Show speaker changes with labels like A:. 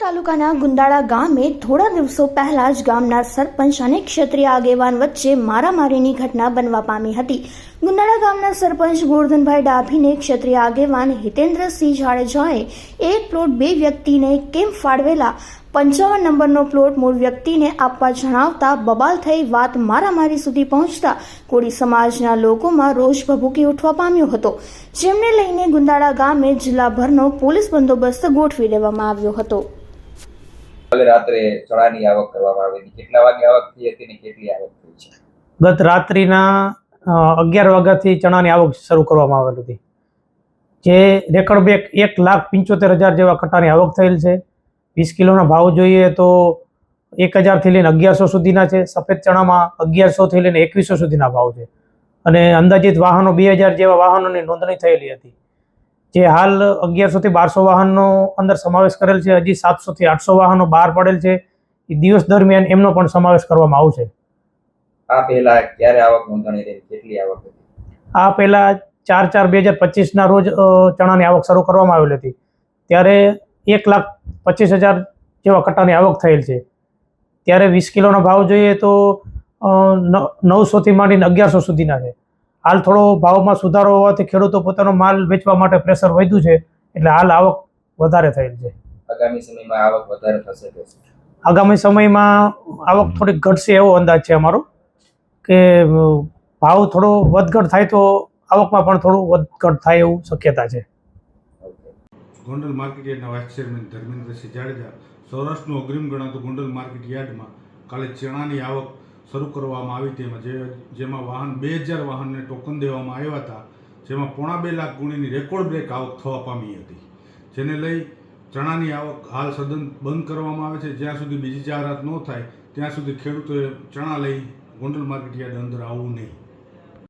A: તાલુકાના ગુંદાળા ગામે થોડા દિવસો પહેલા જ ગામના સરપંચ અને ક્ષત્રિય આગેવાન વચ્ચે મારામારીની ઘટના બનવા પામી હતી. ગુંદાળા ગામના સરપંચ ગોરધનભાઈ ડાભીને ક્ષત્રિય આગેવાન હિતેન્દ્રસિંહ જાડેજાએ એક પ્લોટ બે વ્યક્તિને કેમ ફાળવેલા પંચાવન નંબરનો પ્લોટ મૂળ વ્યક્તિને આપવા જણાવતા બબાલ થઈ વાત મારામારી સુધી પહોંચતા કોળી સમાજના લોકોમાં રોષ ભભૂકી ઉઠવા પામ્યો હતો. જેમને લઈને ગુંદાળા ગામે જિલ્લાભરનો પોલીસ બંદોબસ્ત ગોઠવી દેવામાં આવ્યો હતો.
B: કાલે રાત્રે ચણાની આવક કરવામાં આવી હતી. કેટલા વાગે આવક થઈ હતી ને કેટલી આવક થઈ છે?
C: ગત રાત્રિના અગિયાર વાગ્યાથી ચણાની આવક શરૂ કરવામાં આવેલ હતી. જે રેકર્ડ બેક એક લાખ પંચોતેર હજાર જેવા કટાની આવક થયેલ છે. વીસ કિલોના ભાવ જોઈએ તો એક હજારથી લઈને અગિયારસો સુધીના છે. સફેદ ચણામાં અગિયારસોથી લઈને એકવીસો સુધીના ભાવ છે. અને અંદાજિત વાહનો બે હજાર જેવા વાહનોની નોંધણી થયેલી હતી. જે હાલ અગિયારસોથી બારસો વાહનનો અંદર સમાવેશ કરેલ છે હજી સાતસોથી આઠસો વાહનો બહાર પડેલ છે. એ દિવસ દરમિયાન એમનો પણ સમાવેશ કરવામાં આવશે.
B: આ પહેલા ક્યારે આવક નોંધાણી રહી? કેટલી આવક હતી?
C: આ પહેલાં ચાર ચાર બે હજાર પચીસના રોજ ચણાની આવક શરૂ કરવામાં આવેલી હતી. ત્યારે એક લાખ પચીસ હજાર જેવા કટ્ટાની આવક થયેલ છે. ત્યારે વીસ કિલોનો ભાવ જોઈએ તો નવસોથી માંડીને અગિયારસો સુધીના છે. હાલ થોડો ભાવમાં સુધારો હોવાથી ખેડૂતો પોતાનો માલ વેચવા માટે પ્રેશર વધ્યું છે એટલે હાલ આવક વધારે થયેલ છે.
B: આગામી સમયમાં આવક વધારે થશે
C: આગામી સમયમાં આવક થોડીક ઘટશે એવો અંદાજ છે અમારો કે ભાવ થોડો વધઘટ થાય તો આવકમાં પણ થોડું વધઘટ થાય એવું શક્યતા છે.
D: ગોંડલ માર્કેટ યાર્ડના વાઇસ ચેરમેન ધર્મેન્દ્રસિંહ જાડેજા સૌરાષ્ટ્રનું અગ્રીમ ગણાતું ગોંડલ માર્કેટ યાર્ડમાં કાલે ચણાની આવક શરૂ કરવામાં આવી તેમાં જેમાં વાહન, બે હજાર વાહનને ટોકન દેવામાં આવ્યા હતા, જેમાં પોણા બે લાખ ગુણીની રેકોર્ડ બ્રેક આવક થવા પામી હતી. જેને લઈ ચણાની આવક હાલ સદન બંધ કરવામાં આવે છે. જ્યાં સુધી બીજી જાહેરાત ન થાય, ત્યાં સુધી ખેડૂતોએ ચણા લઈ ગોંડલ માર્કેટ યાર્ડ અંદર આવવું નહીં.